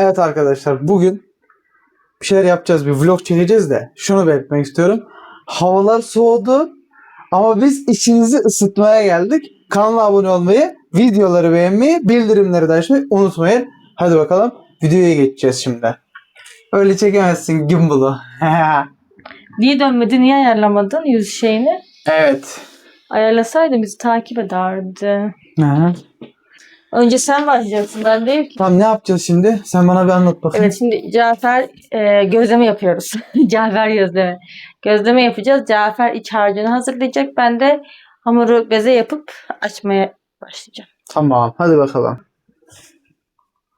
Evet arkadaşlar bugün bir şeyler yapacağız. Bir vlog çekeceğiz de şunu belirtmek istiyorum. Havalar soğudu ama biz içinizi ısıtmaya geldik. Kanala abone olmayı, videoları beğenmeyi, bildirimleri de açmayı unutmayın. Hadi bakalım videoya geçeceğiz şimdi. Öyle çekemezsin gimbal'ı. Niye dönmedi? Niye ayarlamadın yüz şeyini? evet. Ayarlasaydın bizi takip ederdi. Hı. Önce sen başlayacaksın. Ben değil ki. Tamam ne yapacağız şimdi? Sen bana bir anlat bakayım. Evet şimdi Cafer e, gözleme yapıyoruz. Cafer gözleme. Gözleme yapacağız. Cafer iç harcını hazırlayacak. Ben de hamuru beze yapıp açmaya başlayacağım. Tamam hadi bakalım.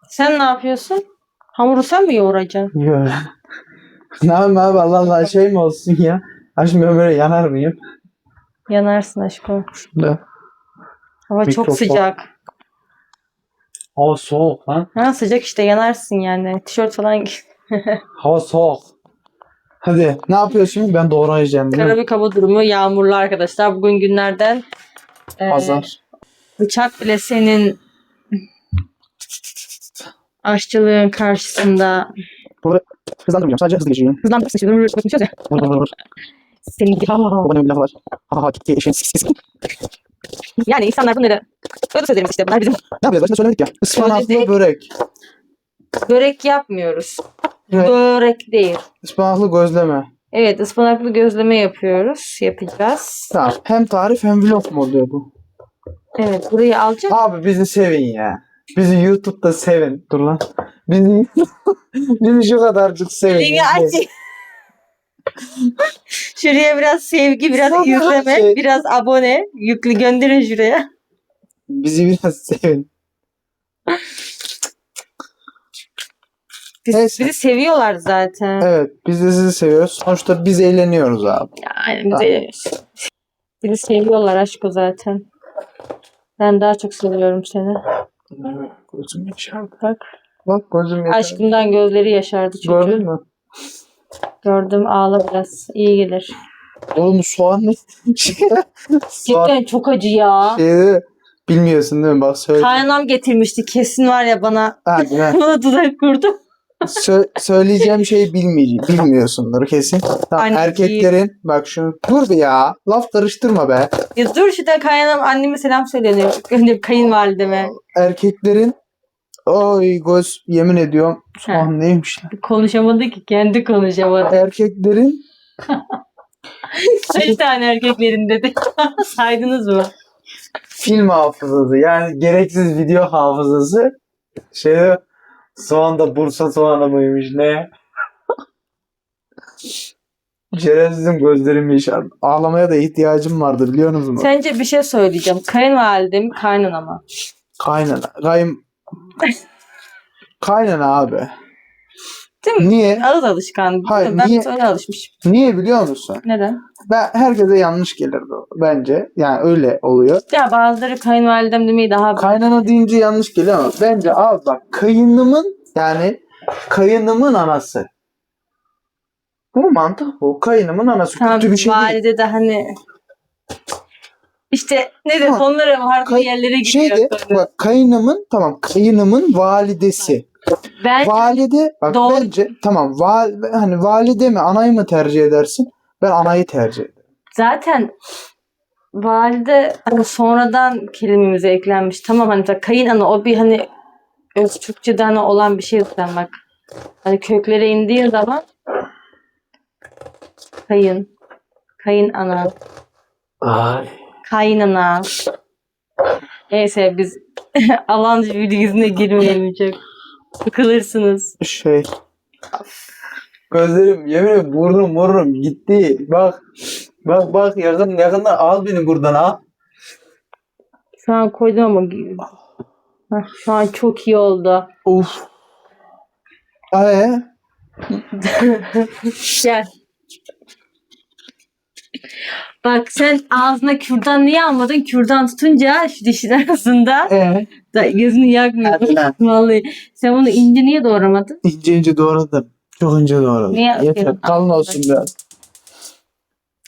Sen ne yapıyorsun? Hamuru sen mi yoğuracaksın? Yo. ne yapayım abi Allah Allah şey mi olsun ya? Açmıyorum böyle yanar mıyım? Yanarsın aşkım. Şurada. Hava Mikrofon. çok sıcak. Hava soğuk lan. Ha sıcak işte yanarsın yani. Tişört falan giy. Hava soğuk. Hadi ne yapıyorsun şimdi? Ben doğrayacağım. değil mi? Karabük hava durumu yağmurlu arkadaşlar. Bugün günlerden e, Pazar. bıçak bile senin aşçılığın karşısında Hızlandırmayacağım. Sadece hızlı geçeceğim. şimdi böyle konuşuyoruz ya. Vur vur vur. Senin gibi. Babanın bir lafı var. Ha ha gitti eşeğin sis sis. Yani insanlar bunları böyle sözlerimiz işte bunlar bizim Ne yapacağız? Başında söylemedik ya. Ispanaklı Söyledik. börek. börek yapmıyoruz. Evet. Börek değil. Ispanaklı gözleme. Evet ıspanaklı gözleme yapıyoruz. Yapacağız. Tamam. Hem tarif hem vlog mu oluyor bu? Evet burayı alacağım. Abi bizi sevin ya. Bizi YouTube'da sevin. Dur lan. Bizi, bizi şu kadarcık sevin. Elini aç. Şuraya biraz sevgi, biraz Sana izleme, şey- biraz abone yüklü gönderin şuraya. Bizi biraz sevin. Biz, Neyse. bizi seviyorlar zaten. Evet. Biz de sizi seviyoruz. Sonuçta biz eğleniyoruz abi. Yani bizi, bizi seviyorlar aşko zaten. Ben daha çok seviyorum seni. Gözüm yaşardı. Bak. Bak gözüm yaşardı. Aşkımdan gözleri yaşardı çocuğun. Gördün mü? Gördüm ağla biraz. İyi gelir. Oğlum soğan ne? soğan Cidden çok acı ya. şeyi bilmiyorsun değil mi? Bak söyle. Kaynanam getirmişti. Kesin var ya bana be. bana dudak kurdu. Sö- söyleyeceğim şeyi bilmeyeceğim. Bilmiyorsundur kesin. Tamam, Anne, erkeklerin bak şunu. Dur ya. Laf karıştırma be. Ya dur şuradan kaynanam anneme selam söyleniyor. Gönderip kayınvalideme. Erkeklerin Oy göz yemin ediyorum. Soğan neymiş lan? Konuşamadı ki kendi konuşamadı. Erkeklerin Kaç tane erkeklerin dedi. Saydınız mı? Film hafızası yani gereksiz video hafızası şey soğanda Bursa soğanı mıymış ne? Şerefsizim gözlerim yaşar. Ağlamaya da ihtiyacım vardı biliyor musunuz? Sence bir şey söyleyeceğim. Kayınvalide mi kaynana mı? Kaynana. Kayın... Kaynana abi. Değil mi? Niye? Ağız alışkanlığı. Hayır, ben niye- öyle alışmışım. Niye biliyor musun? Neden? Ben herkese yanlış gelirdi o, bence. Yani öyle oluyor. Ya bazıları kayınvalidem demeyi daha Kaynana deyince yanlış geliyor ama bence abi bak kayınımın yani kayınımın anası. Bu mantık bu. Kayınımın anası. Tamam, Kötü bir şey değil. valide de hani işte ne de konuları farklı Kay- yerlere gidiyor. Şeyde konu. bak kayınımın tamam kayınımın validesi. Ben Valide bak Doğru. bence tamam val, hani valide mi anayı mı tercih edersin? Ben anayı tercih ederim. zaten valide hani sonradan kelimemize eklenmiş. Tamam hani kayınana o bir hani öz Türkçeden olan bir şey zaten bak. Hani köklere indiğin zaman kayın, kayın ana, Ay. kaynana. Neyse biz Alancı bilgisine girmeyelim çok. Sıkılırsınız. Şey. Gözlerim yemin ederim burnum burnum gitti. Bak. Bak bak yakın yakında al beni buradan al. Şu an koydum ama Heh, şu an çok iyi oldu. Uf. Ee, Gel. Bak sen ağzına kürdan niye almadın? Kürdan tutunca şu dişin arasında ee. Da gözünü yakmıyor. Hadi lan. Vallahi. Sen bunu ince niye doğramadın? İnce ince doğradım. Çok ince doğradım. Niye Yeter. atıyorsun? Kalın olsun biraz.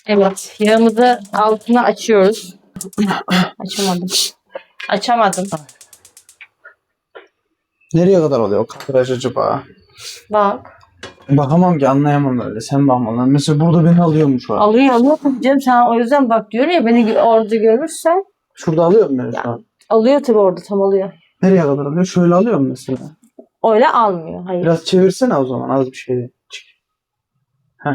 Evet. Yağımızı altına açıyoruz. Açamadım. Açamadım. Nereye kadar oluyor o kadraj acaba? Bak. Bakamam ki anlayamam öyle. Sen bakma lan. Mesela burada beni alıyor mu şu an? Alıyor alıyor canım. Sen o yüzden bak diyorum ya beni orada görürsen. Şurada alıyor mu beni şu an? Alıyor tabii orada tam alıyor. Nereye kadar alıyor? Şöyle alıyor mu mesela? Öyle almıyor. Hayır. Biraz çevirsene o zaman az bir şey. Çık. Heh.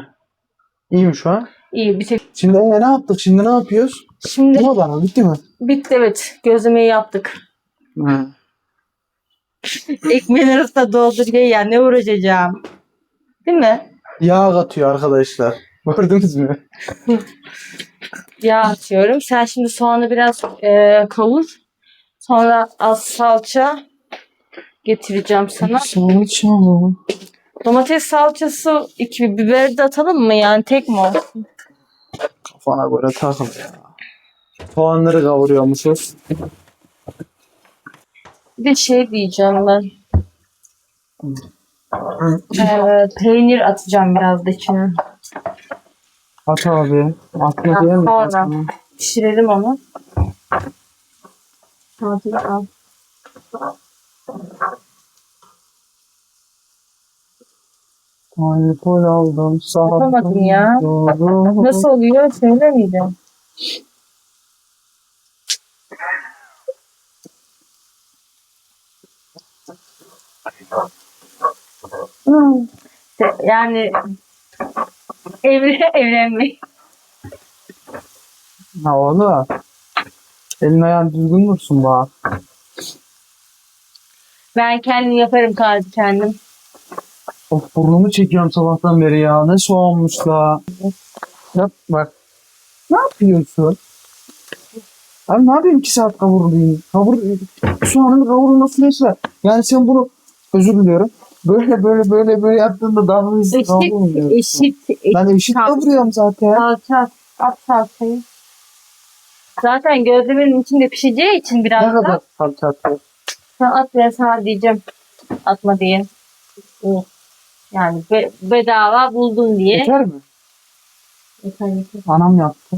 İyi mi şu an? İyi bir tek. Şimdi ee, ne yaptık? Şimdi ne yapıyoruz? Şimdi Bu bana bitti mi? bitti evet. Gözlemeyi yaptık. Hı. Ekmeğin arasında doldur ye ya ne uğraşacağım. Değil mi? Yağ katıyor arkadaşlar. Gördünüz mü? Yağ atıyorum. Sen şimdi soğanı biraz e, kavur. Sonra az salça getireceğim sana. Salça mı? Domates salçası, iki biberi de atalım mı? Yani tek mi olsun? Kafana göre takıl ya. Soğanları kavuruyormuşuz. Bir de şey diyeceğim ben. Ee, peynir atacağım biraz da içine. At abi. Atma değil mi? sonra. Pişirelim onu. Hadi al. Alkol aldım. Yapamadın ya. Doğru. Nasıl oluyor? Söyle miydi? Hmm. Yani evre, evlenmek. Ha oğlum. Elin ayağın düzgün dursun bak. Ben kendim yaparım kalbi kendim. Of burnumu çekiyorum sabahtan beri ya. Ne soğanmış la. Yap bak. Ne yapıyorsun? Abi ne yapayım 2 saat kavurlayayım? Kavur, soğanın kavurulması neyse. Yani sen bunu özür diliyorum. Böyle böyle böyle böyle yaptığında daha hızlı Eşit, kavrulmuyor. eşit, eşit. Ben eşit kavuruyorum zaten. Salça, at salçayı. Zaten gözlemenin içinde pişeceği için Ne biraz kadar da salça atıyor? sen at ve sana diyeceğim. Atma diye. Yani be- bedava buldun diye. Yeter mi? Yeter, yeter. Anam yaptı.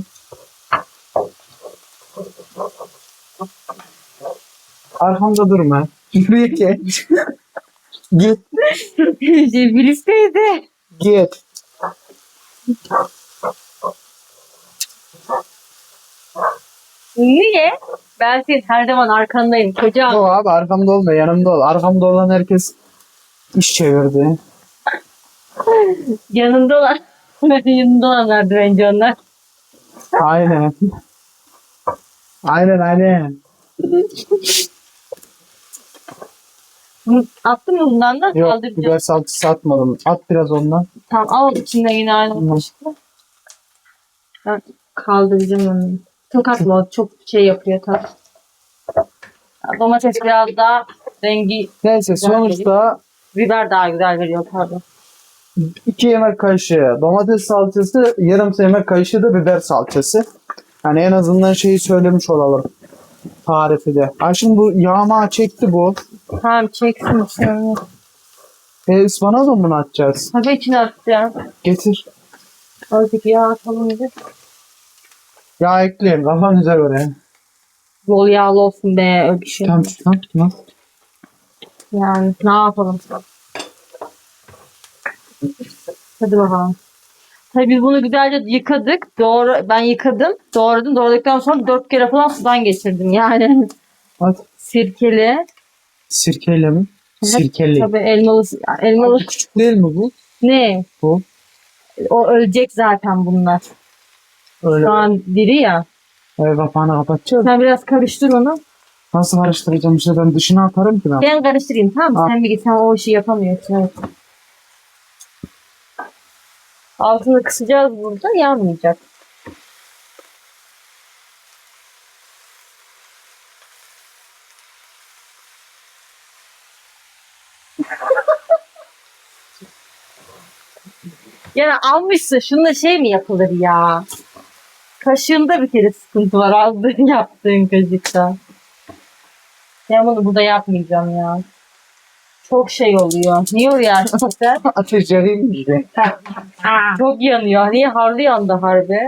Arkamda durma. Buraya geç. Git. Birisi teyze. Git. Niye? Ben senin her zaman arkandayım kocam. Yok abi arkamda olma yanımda ol. Arkamda olan herkes iş çevirdi. Yanında olan, yanında olanlardır önce onlar. Aynen. Aynen aynen. Attın mı bundan da Yok kaldıracağım. biber salçası atmadım. At biraz ondan. Tamam al içinden yine aynı kaldıracağım onu. Çok atma çok şey yapıyor tat. Domates biraz daha rengi, Neyse sonuçta biber daha güzel veriyor pardon. 2 yemek kaşığı domates salçası, yarım yemek kaşığı da biber salçası. Yani en azından şeyi söylemiş olalım. Tarifi de. Ay şimdi bu yağma çekti bu. Tamam çeksin içine. E ıspanağı da mı bunu atacağız? Tabii içine atacağım. Getir. Azıcık yağ atalım bir. Yağ ekleyin kafanıza göre. Bol yağlı olsun be öpüşüm. Tamam tamam tamam. Yani ne yapalım? Hadi bakalım. Tabii biz bunu güzelce yıkadık. Doğru, ben yıkadım. Doğradım. Doğradıktan sonra dört kere falan sudan geçirdim. Yani At. sirkeli. Sirkeyle mi? Evet, Sirkeli. Tabii elmalı. elmalı. Küçük değil mi bu? Ne? Bu. O ölecek zaten bunlar. Öyle. Şu an diri ya. Evet, kapağını kapatacağız. Sen biraz karıştır onu. Nasıl karıştıracağım işte ben dışına atarım ki ben. Ben karıştırayım tamam mı? Sen bir git. Sen o işi yapamıyorsun. Evet. Altını kısacağız burada. Yanmayacak. Yani almışsın. Şununla şey mi yapılır ya? Kaşığında bir kere sıkıntı var. Aldığın yaptığın kaşıkta. Ben bunu burada yapmayacağım ya. Çok şey oluyor. Niye oraya açmışlar? Ateş yakayım mı işte? Çok yanıyor. Niye harlı yandı harbi?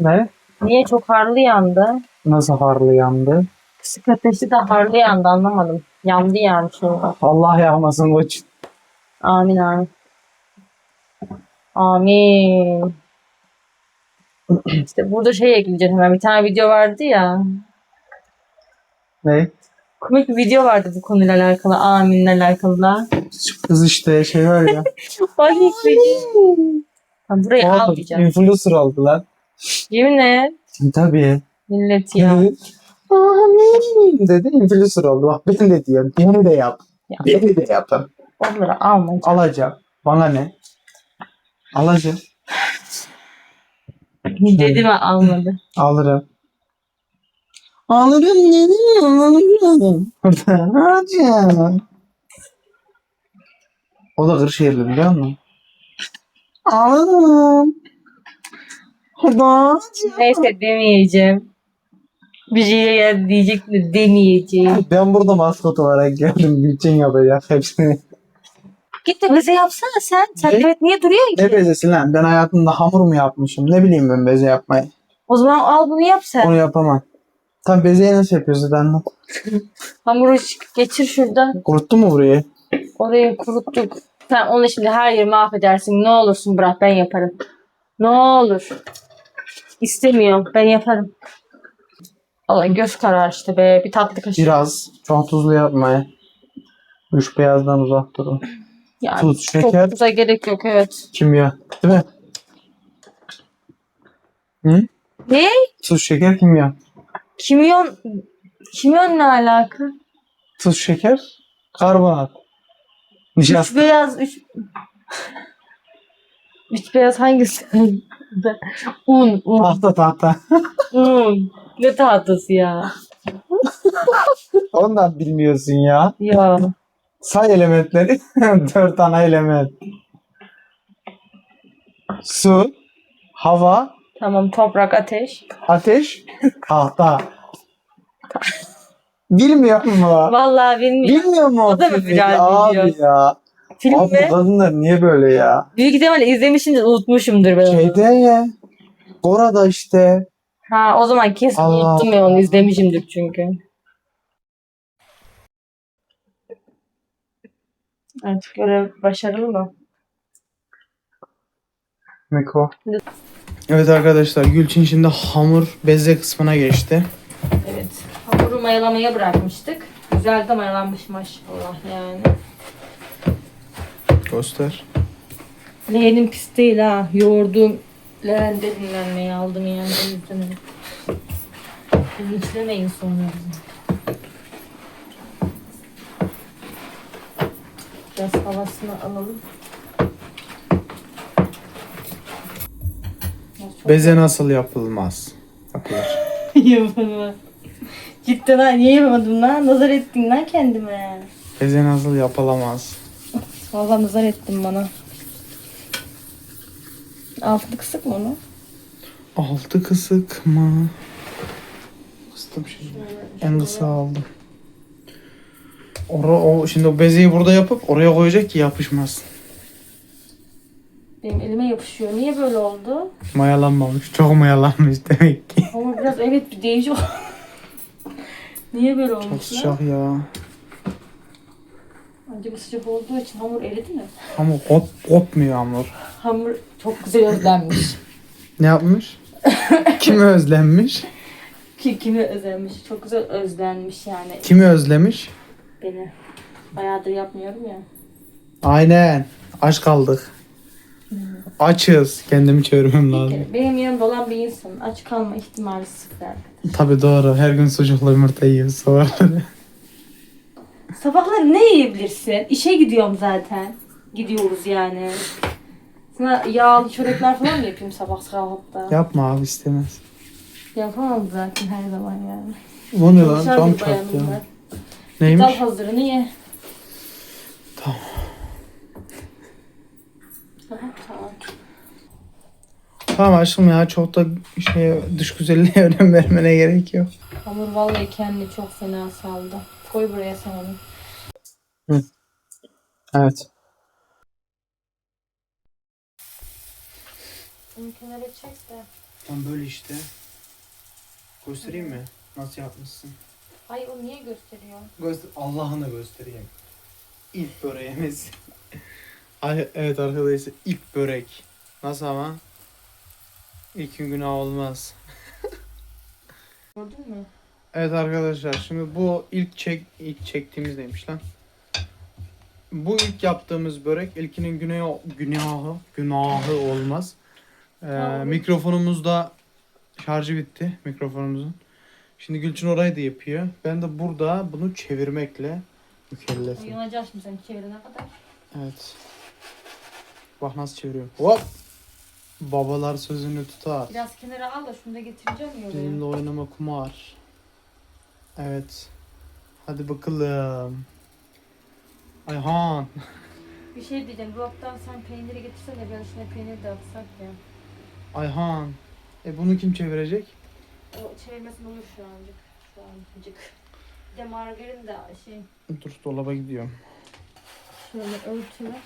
Ne? Niye çok harlı yandı? Nasıl harlı yandı? Kısık ateşi de harlı yandı anlamadım. Yandı yani şu an. Allah yağmasın koç. Amin amin. Amin. İşte burada şey ekleyeceğim hemen. Bir tane video vardı ya. Ne? Komik bir video vardı bu konuyla alakalı. Amin'le alakalı da. Kız işte şey var ya. Ay ekleyeceğim. Ben burayı Oğlum, almayacağım. influencer oldu lan. Yemin et. Tabii. Millet ya. Amin dedi influencer oldu. Bak ben de diyorum. Beni de yap. Ya. Beni de yapın. Onları almayacağım. Alacağım. Bana ne? Alacağım. Dedi mi almadı. Alırım. Alırım dedim. Alırım. Alacağım. O da Kırşehirli biliyor musun? Alırım. Alacağım. Neyse demeyeceğim. Bir şey gel diyecek de demeyeceğim. Ben burada maskot olarak geldim. Gülçin yapacak hepsini. Git de bize yapsana sen. Sen Ne? evet niye duruyorsun ki? Ne bezesi lan? Ben hayatımda hamur mu yapmışım? Ne bileyim ben beze yapmayı. O zaman al bunu yap sen. Onu yapamam. Tam bezeyi nasıl yapıyorsun anlat. Hamuru geçir şuradan. Kuruttun mu burayı? Orayı kuruttuk. Sen onu şimdi her yeri mahvedersin. Ne olursun bırak ben yaparım. Ne olur. İstemiyorum. Ben yaparım. Allah göz karar işte be. Bir tatlı kaşık. Biraz. Çok tuzlu yapmayı. Üç beyazdan uzak durun. Yani Tuz, çok şeker, tuza gerek yok evet. kimya. Değil mi? Hı? Ne? Tuz, şeker, kimya. Kimyon kimyon ne alaka? Tuz, şeker, karbonat. Üç Nişasta. beyaz üç Üç beyaz hangisi? un, un, Tahta tahta. un. Ne tahtası ya? Ondan bilmiyorsun ya. Ya. Say elementleri. Dört ana element. Su, hava, Tamam toprak ateş. ateş, tahta. Bilmiyor mu? Vallahi bilmiyorum. Bilmiyor mu? O da mı filmi? biraz Abi biliyor? ya. Film Abi bu mi? kadınlar niye böyle ya? Büyük ihtimalle izlemişimdir unutmuşumdur ben onu. Şeyde ya. Gora'da işte. Ha o zaman kesin Allah unuttum ya onu izlemişimdir çünkü. Evet görev başarılı mı? Miko. Evet arkadaşlar Gülçin şimdi hamur beze kısmına geçti. Evet. Hamuru mayalamaya bırakmıştık. Güzel de mayalanmış maşallah yani. Göster. Leğenim pis değil ha. Yoğurdum. Leğende dinlenmeyi aldım yani. Linçlemeyin sonra bizi. Biraz havasını alalım. Beze nasıl yapılmaz? Yapılır. Yapamam. Cidden ha niye yapamadım lan? Nazar ettin lan kendime. Beze nasıl yapılamaz? Valla nazar ettin bana. Altı kısık mı onu? Altı kısık mı? Kıstım şimdi. En kısa aldım. Ora, o, şimdi o bezeyi burada yapıp oraya koyacak ki yapışmasın. Benim elime yapışıyor. Niye böyle oldu? Mayalanmamış. Çok mayalanmış demek ki. Ama biraz evet bir değişik. Niye böyle olmuş Çok sıcak ya. Acaba sıcak olduğu için hamur eridi mi? Ama kop, kopmuyor hamur. Hamur çok güzel özlenmiş. Ne yapmış? Kimi özlenmiş? Ki kimi özlenmiş? Çok güzel özlenmiş yani Kimi özlemiş? Beni. Bayağıdır yapmıyorum ya. Aynen. Aç kaldık. Açız. Kendimi çevirmem lazım. Benim yanımda olan bir insan aç kalma ihtimali sıfır. Tabi doğru. Her gün sucuklu yumurta yiyoruz sabahları. Sabahları ne yiyebilirsin? İşe gidiyorum zaten. Gidiyoruz yani. Sana yağlı çörekler falan mı yapayım sabah kahvaltıda? Yapma abi istemez. Yapamam zaten her zaman yani. Bu ne lan? Tam bir çat bayanım ya. ben. Neymiş? Dal hazırını ye. Tamam. Tamam. Aşkım ya çok da şey dış güzelliğe önem vermene gerek yok. Hamur vallahi kendini çok fena saldı. Koy buraya sen onu. Evet. Bunu kenara çek de. Tam böyle işte. Göstereyim mi? Nasıl yapmışsın? Ay o niye gösteriyor? Göster Allah'ını göstereyim. İlk böreğimiz. Ay, evet arkadaşlar ilk börek. Nasıl ama? İlk gün günah olmaz. Gördün mü? Evet arkadaşlar şimdi bu ilk çek ilk çektiğimiz neymiş lan? Bu ilk yaptığımız börek ilkinin günahı günahı günahı olmaz. Ee, mikrofonumuzda şarjı bitti mikrofonumuzun. Şimdi Gülçin orayı da yapıyor. Ben de burada bunu çevirmekle mükellefim. Uyanacağız şimdi sen çevirene kadar. Evet. Bak nasıl çeviriyorum. Hop. Babalar sözünü tutar. Biraz kenara al da şunu da getireceğim ya Benimle oynama kumar. Evet. Hadi bakalım. Ayhan. Bir şey diyeceğim. Bloktan sen peyniri getirsene ben içine peynir de atsak ya. Ayhan. E bunu kim çevirecek? O çevirmesin olur şu ancak. Şu ancak. Bir de margarin de şey Dur dolaba gidiyorum. şöyle örtüler.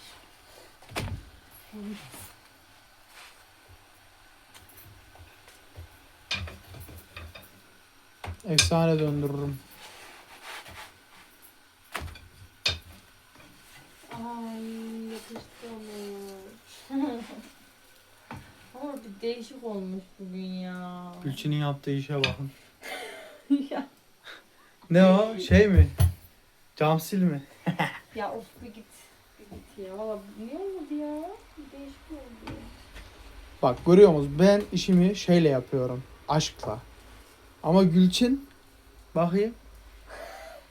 Efsane döndürürüm. Ay yakıştırmış. Ama bir değişik olmuş bugün ya. Gülçin'in yaptığı işe bakın. ya. Ne o? Şey mi? Cam sil mi? Ya of bir git. Bir git ya. Valla niye olmadı ya? Değişik oldu. Bak görüyor musunuz? Ben işimi şeyle yapıyorum. Aşkla. Ama Gülçin bakayım.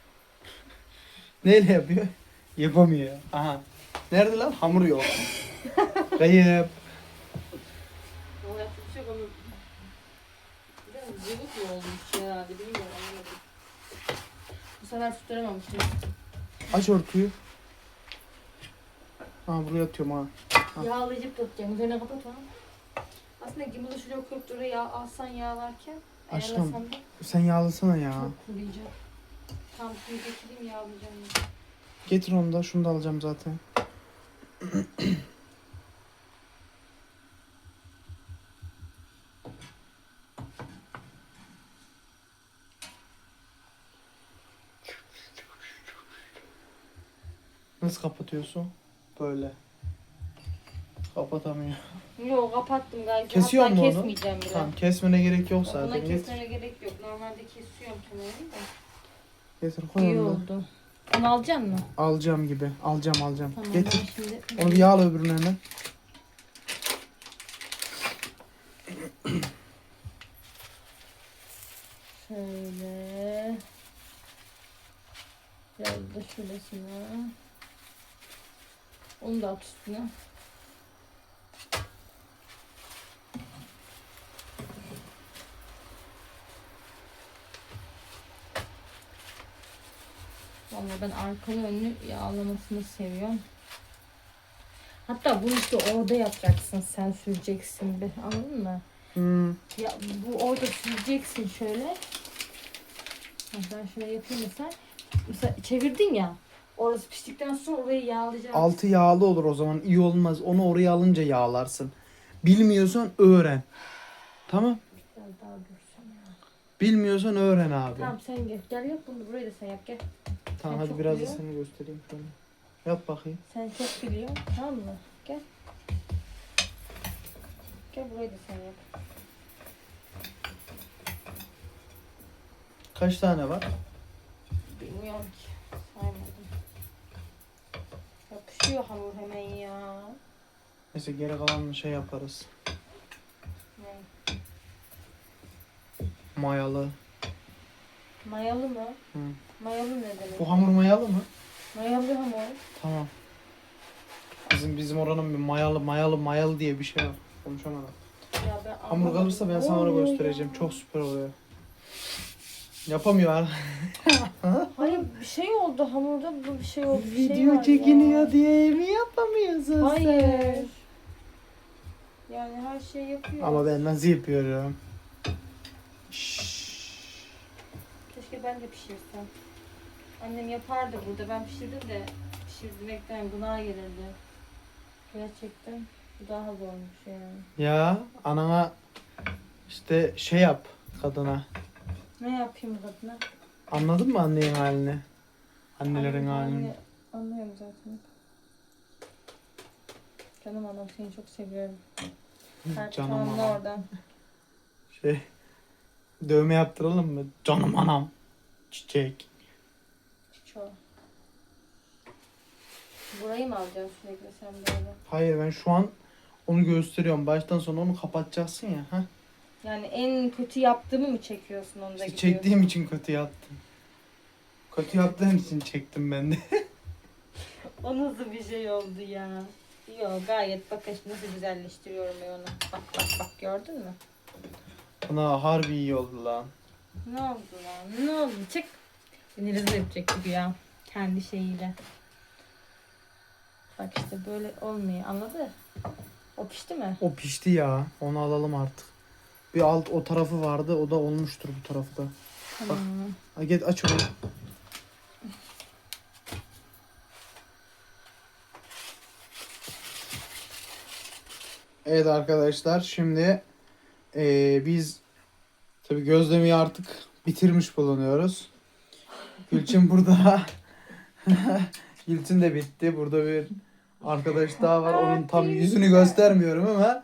Neyle yapıyor? Yapamıyor. Aha. Nerede lan? Hamur yok. Kayıp. Valla yapacak bir şey yok ama biraz cıvık mı olmuş herhalde bilmiyorum anlamadım. Bu sefer tutturamamıştım. Aç örtüyü. Ha buraya atıyorum ha. Ha. Yağlayıcı tutacağım. Üzerine kapat onu. Aslında gimbal şuraya koyup duruyor yağ alsan yağlarken. Aşkım. Ayarlasan da Sen yağlasana ya. çok kuruyacak. Tam suyu getireyim yağlayacağım. ya. Getir onu da. Şunu da alacağım zaten. Nasıl kapatıyorsun? Böyle. Kapatamıyor. Yok kapattım galiba. Kesiyor Hatta mu onu? kesmeyeceğim bile. Tamam kesmene gerek yok Buna zaten. Getir. kesmene gerek yok. Normalde kesiyorum kenarını da. Getir koy İyi onu da. oldu. Onu alacaksın mı? Alacağım gibi. Alacağım alacağım. Tamam Getir. ben şimdi. Onu bir yağla öbürünü hemen. Şöyle. Biraz da şurasına. Onu da at üstüne. Vallahi ben arkalı önlü yağlamasını seviyorum. Hatta bunu işte orada yapacaksın sen süreceksin bir anladın mı? Hmm. Ya bu orada süreceksin şöyle. Ben şöyle yapayım mesela. Mesela çevirdin ya. Orası piştikten sonra orayı yağlayacaksın. Altı yağlı olur o zaman iyi olmaz. Onu oraya alınca yağlarsın. Bilmiyorsan öğren. Tamam. Biraz daha görsem ya. Bilmiyorsan öğren abi. Tamam sen gel. Gel yap bunu burayı da sen yap gel. Tamam hadi çok biraz da biliyor. seni göstereyim şöyle. Yap bakayım. Sen çok biliyorsun tamam mı? Gel. Gel burayı da sen yap. Kaç tane var? Bilmiyorum ki. Yapışıyor hamur hemen ya. Neyse geri kalanını şey yaparız. Ne? Mayalı. Mayalı mı? Hı. Mayalı ne demek? Bu hamur mayalı mı? Mayalı hamur. Tamam. Bizim bizim oranın bir mayalı mayalı mayalı diye bir şey var. Konuşamadım. Ya ben Hamur anlamadım. kalırsa ben sana Olmuyor göstereceğim. ya. Çok süper oluyor. Yapamıyor. Hayır bir şey oldu hamurda bir şey oldu. bir şey Video var çekiniyor ya. diye mi yapamıyorsun Hayır. Yani her şeyi yapıyor. Ama ben nasıl yapıyorum? Şşş. Keşke ben de pişirsem. Annem yapardı burada. Ben pişirdim de pişirmekten gına gelirdi. Gerçekten bu daha zormuş yani. Ya anana işte şey yap kadına. Ne yapayım kadına? Anladın mı annenin halini? Annelerin halini. Anlıyorum zaten. Canım anam seni çok seviyorum. Canım Parmağımla anam. oradan. Şey, dövme yaptıralım mı? Canım anam. Çiçek. Çiço. Burayı mı alacaksın sürekli sen böyle? Hayır ben şu an onu gösteriyorum. Baştan sona onu kapatacaksın ya. Ha? Yani en kötü yaptığımı mı çekiyorsun onu da İşte gidiyorsun? çektiğim için kötü yaptım. Kötü yaptığın için çektim ben de. O nasıl bir şey oldu ya? Yok gayet bak nasıl güzelleştiriyorum ben onu. Bak bak bak gördün mü? Bana harbi iyi oldu lan. Ne oldu lan? Ne oldu? Çık. Beni rezil edecek gibi ya. Kendi şeyiyle. Bak işte böyle olmuyor. Anladı? O pişti mi? O pişti ya. Onu alalım artık. Bir alt o tarafı vardı. O da olmuştur bu tarafı da. Tamam. Ay git aç onu. Evet arkadaşlar şimdi eee, biz tabi gözlemeyi artık bitirmiş bulunuyoruz. Gülçin burada. Gülçin de bitti. Burada bir arkadaş daha var. Onun tam yüzünü göstermiyorum ama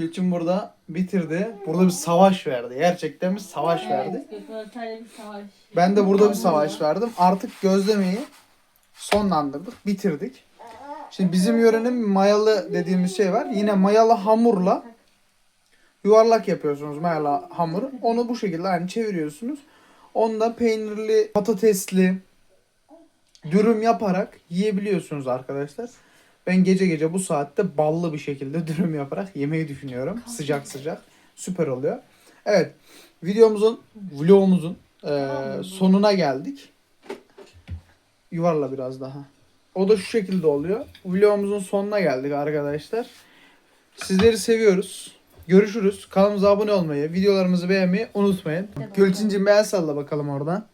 Gülçin burada bitirdi. Burada bir savaş verdi. Gerçekten bir savaş verdi. Evet, bir savaş. Ben de burada bir savaş verdim. Artık gözlemeyi sonlandırdık, bitirdik. Şimdi bizim yörenin mayalı dediğimiz şey var. Yine mayalı hamurla yuvarlak yapıyorsunuz mayalı hamuru. Onu bu şekilde hani çeviriyorsunuz. Onda peynirli, patatesli dürüm yaparak yiyebiliyorsunuz arkadaşlar. Ben gece gece bu saatte ballı bir şekilde dürüm yaparak yemeyi düşünüyorum. Sıcak sıcak. Süper oluyor. Evet. Videomuzun, vlogumuzun eee, sonuna geldik. Yuvarla biraz daha. O da şu şekilde oluyor. Vlogumuzun sonuna geldik arkadaşlar. Sizleri seviyoruz. Görüşürüz. Kanalımıza abone olmayı, videolarımızı beğenmeyi unutmayın. Devam. Gülçin'cim el salla bakalım oradan.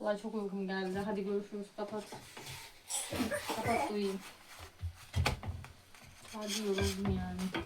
Valla çok uykum geldi. Hadi görüşürüz. Kapat. Kapat uyuyayım. Hadi yoruldum yani.